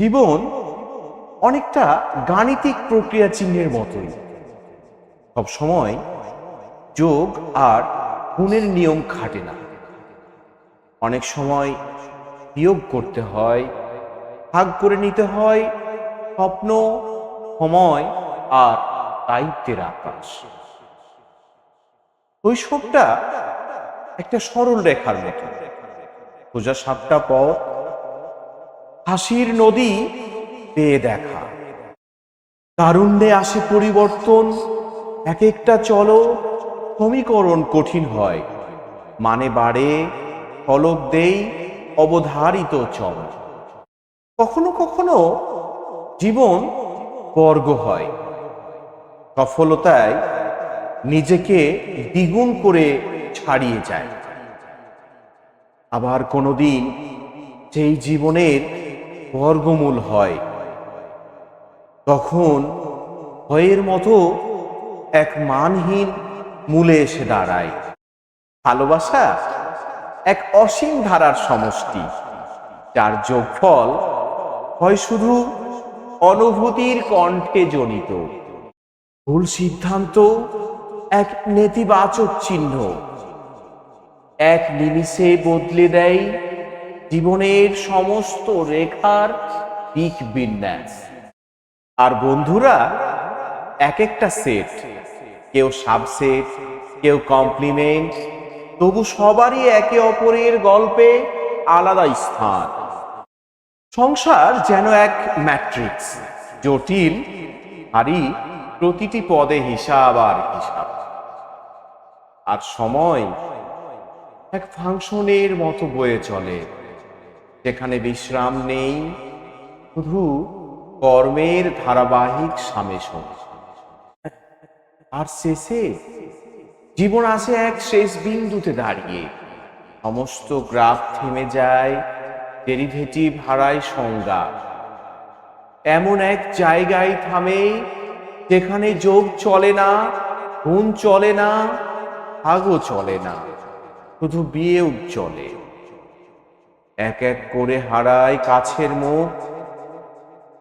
জীবন অনেকটা গাণিতিক প্রক্রিয়া চিহ্নের মতোই। সব সময় যোগ আর গুণের নিয়ম খাটে না। অনেক সময় বিয়োগ করতে হয়, ভাগ করে নিতে হয়, স্বপ্ন, সময় আর দায়িত্বের আকাশ। শৈশবটা একটা সরল রেখার মতো। সোজা সাতটা পথ হাসির নদী পেয়ে দেখা। তারুণ্যে আসে পরিবর্তন এক একটা চলো সমীকরণ কঠিন হয়। মানে বাড়ে, ফলক দেই অবধারিত চল। কখনো কখনো জীবন বর্গ হয়। সফলতায় নিজেকে দ্বিগুণ করে ছাড়িয়ে যায়। আবার কোনোদিন সেই জীবনের বর্গমূল হয়। তখন ভয়ের মতো এক মানহীন মূলে এসে দাঁড়ায়। ভালোবাসা এক অসীম ধারার সমষ্টি, যার যোগফল হয় শুধু অনুভূতির কণ্ঠে জনিত। ভুল সিদ্ধান্ত, এক নেতিবাচক চিহ্ন, এক নিমিষে বদলে দেয় জীবনের সমস্ত রেখার দিক বিন্যাস। আর বন্ধুরা এক একটা সেট কেউ সাবসেট কেউ কমপ্লিমেন্ট তবু সবারই একে অপরের গল্পে আলাদা স্থান। সংসার যেন এক ম্যাট্রিক্স জটিল আরই প্রতিটি পদে হিসাব আর হিসাব। আর সময় এক ফাংশনের মতো বয়ে চলে। যেখানে বিশ্রাম নেই, শুধু কর্মের ধারাবাহিক সামেশন আর শেষে জীবন আসে এক শেষ বিন্দুতে দাঁড়িয়ে। সমস্ত গ্রাফ থেমে যায়, ডেরিভেটিভ হারায় সংজ্ঞা। এমন এক জায়গায় থামে, যেখানে যোগ চলে না, গুণ চলে না, ভাগও চলে না, শুধু বিয়েও চলে। এক এক করে হারায় কাছের মুখ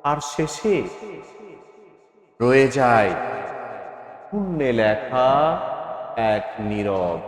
আর শেষে রয়ে যায় শূন্যে লেখা এক নীরব